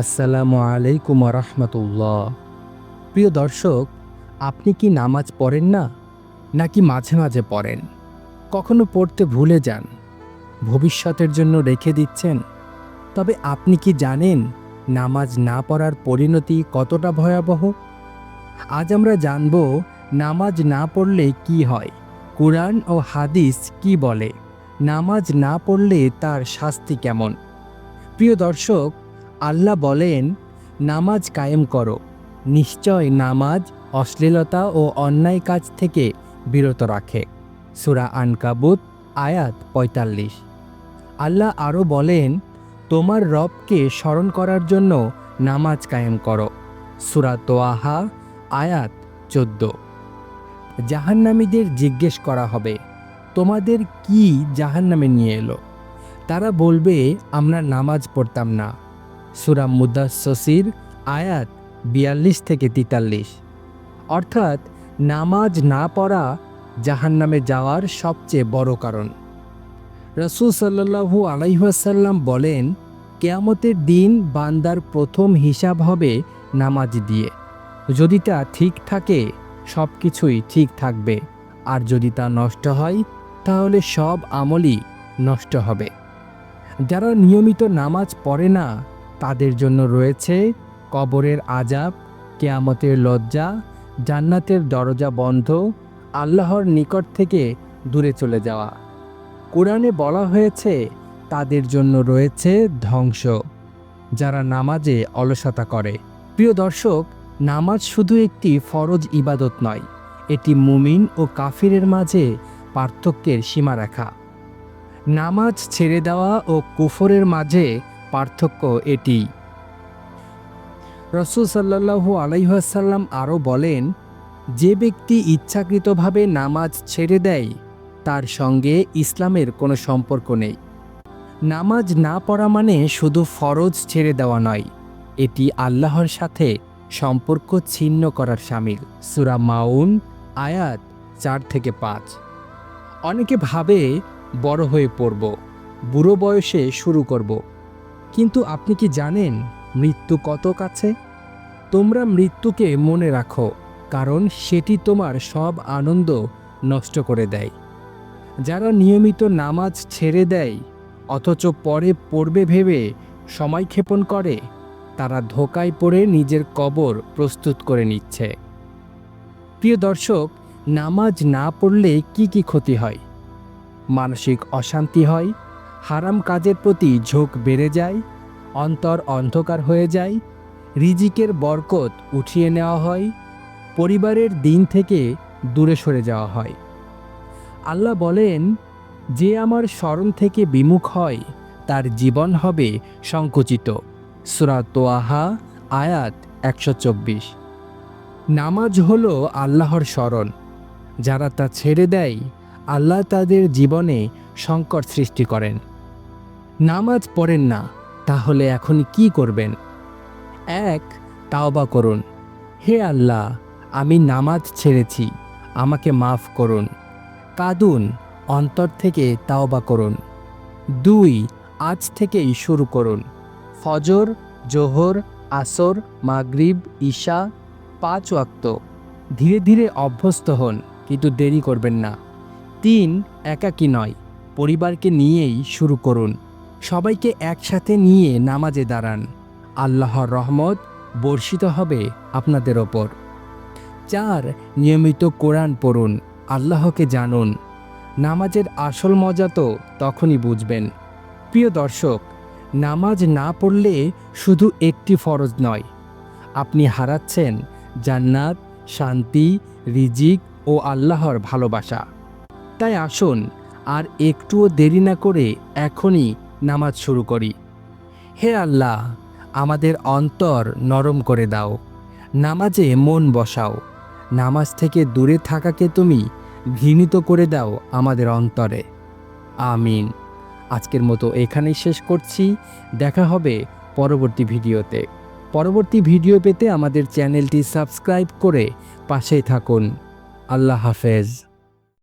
আসসালামু আলাইকুম রহমতুল্লাহ। প্রিয় দর্শক, আপনি কি নামাজ পড়েন না, নাকি মাঝে মাঝে পড়েন? কখনো পড়তে ভুলে যান? ভবিষ্যতের জন্য রেখে দিচ্ছেন? তবে আপনি কি জানেন নামাজ না পড়ার পরিণতি কতটা ভয়াবহ? আজ আমরা জানব নামাজ না পড়লে কি হয়, কোরআন ও হাদিস কি বলে, নামাজ না পড়লে তার শাস্তি কেমন? প্রিয় দর্শক আল্লাহ বলেন, নামাজ কায়েম করো। নিশ্চয় নামাজ অশ্লীলতা ও অন্যায় কাজ থেকে বিরত রাখে। সুরা আনকাবুত, আয়াত পঁয়তাল্লিশ। আল্লাহ আরও বলেন, তোমার রবকে স্মরণ করার জন্য নামাজ কায়েম করো। সুরা তোয়াহা, আয়াত চোদ্দ। জাহান্নামীদের জিজ্ঞেস করা হবে, তোমাদের কি জাহান্নামে নিয়ে এলো? তারা বলবে, আমরা নামাজ পড়তাম না। সুরা মুদাসির আয়াত বিয়াল্লিশ থেকে তেতাল্লিশ। অর্থাৎ নামাজ না পড়া জাহান্নামে যাওয়ার সবচেয়ে বড় কারণ। রসুল সাল্লাহু আলাইহাসাল্লাম বলেন, কেয়ামতের দিন বান্দার প্রথম হিসাব হবে নামাজ দিয়ে। যদি তা ঠিক থাকে সব কিছুই ঠিক থাকবে। আর যদি তা নষ্ট হয়, তাহলে সব আমলই নষ্ট হবে। যারা নিয়মিত নামাজ পড়ে না তাদের জন্য রয়েছে কবরের আজাব, কেয়ামতের লজ্জা, জান্নাতের দরজা বন্ধ, আল্লাহর নিকট থেকে দূরে চলে যাওয়া। কোরআনে বলা হয়েছে, তাদের জন্য রয়েছে ধ্বংস, যারা নামাজে অলসতা করে। প্রিয় দর্শক, নামাজ শুধু একটি ফরজ ইবাদত নয়, এটি মুমিন ও কাফিরের মাঝে পার্থক্যের সীমারেখা। নামাজ ছেড়ে দেওয়া ও কুফরের মাঝে পার্থক্য এটি। রসুল সাল্লাহু আলাইসাল্লাম আরও বলেন, যে ব্যক্তি ইচ্ছাকৃতভাবে নামাজ ছেড়ে দেয়, তার সঙ্গে ইসলামের কোনো সম্পর্ক নেই। নামাজ না পড়া মানে শুধু ফরজ ছেড়ে দেওয়া নয়, এটি আল্লাহর সাথে সম্পর্ক ছিন্ন করার সামিল। সুরা মাউন, আয়াত চার থেকে পাঁচ। অনেকে ভাবে, বড় হয়ে পড়ব, বুড়ো বয়সে শুরু করব। কিন্তু আপনি কি জানেন মৃত্যু কত কাছে? তোমরা মৃত্যুকে মনে রাখো, কারণ সেটি তোমার সব আনন্দ নষ্ট করে দেয়। যারা নিয়মিত নামাজ ছেড়ে দেয়, অথচ পরে পড়বে ভেবে সময় ক্ষেপণ করে, তারা ধোকায় পড়ে নিজের কবর প্রস্তুত করে নিচ্ছে। প্রিয় দর্শক, নামাজ না পড়লে কি কি ক্ষতি হয়? মানসিক অশান্তি হয় হারাম কাজের প্রতি ঝোঁক বেড়ে যায়, অন্তর অন্ধকার হয়ে যায়, রিজিকের বরকত উঠিয়ে নেওয়া হয়, পরিবারের দিন থেকে দূরে সরে যাওয়া হয়। আল্লাহ বলেন, যে আমার স্মরণ থেকে বিমুখ হয়, তার জীবন হবে সংকুচিত। সুরা তোয়াহা, আয়াত একশো চব্বিশ। নামাজ হল আল্লাহর স্মরণ। যারা তা ছেড়ে দেয়, আল্লাহ তাদের জীবনে সংকট সৃষ্টি করেন। নামাজ পড়েন না, তাহলে এখন কি করবেন? এক, তাওবা করুন। হে আল্লাহ, আমি নামাজ ছেড়েছি, আমাকে মাফ করুন। কাঁদুন, অন্তর থেকে তাওবা করুন। দুই, আজ থেকেই শুরু করুন। ফজর, জোহর, আসর, মাগরিব, ঈশা, পাঁচ ওয়াক্ত। ধীরে ধীরে অভ্যস্ত হন, কিন্তু দেরি করবেন না। তিন, একাকী নয়, পরিবারকে নিয়েই শুরু করুন। সবাইকে একসাথে নিয়ে নামাজে দাঁড়ান। আল্লাহর রহমত বর্ষিত হবে আপনাদের ওপর। চার, নিয়মিত কোরআন পড়ুন, আল্লাহকে জানুন। নামাজের আসল মজা তো তখনই বুঝবেন। প্রিয় দর্শক, নামাজ না পড়লে শুধু একটি ফরজ নয়। আপনি হারাচ্ছেন জান্নাত, শান্তি, রিজিক ও আল্লাহর ভালোবাসা। তাই আসুন আর একটুও দেরি না করে এখনই নামাজ শুরু করি। হে আল্লাহ, আমাদের অন্তর নরম করে দাও। নামাজে মন বসাও। নামাজ থেকে দূরে থাকাকে তুমি ঘৃণিত করে দাও আমাদের অন্তরে। আমিন। আজকের মতো এখানেই শেষ করছি। দেখা হবে পরবর্তী ভিডিওতে। পরবর্তী ভিডিও পেতে আমাদের চ্যানেলটি সাবস্ক্রাইব করে পাশেই থাকুন। আল্লাহ হাফেজ।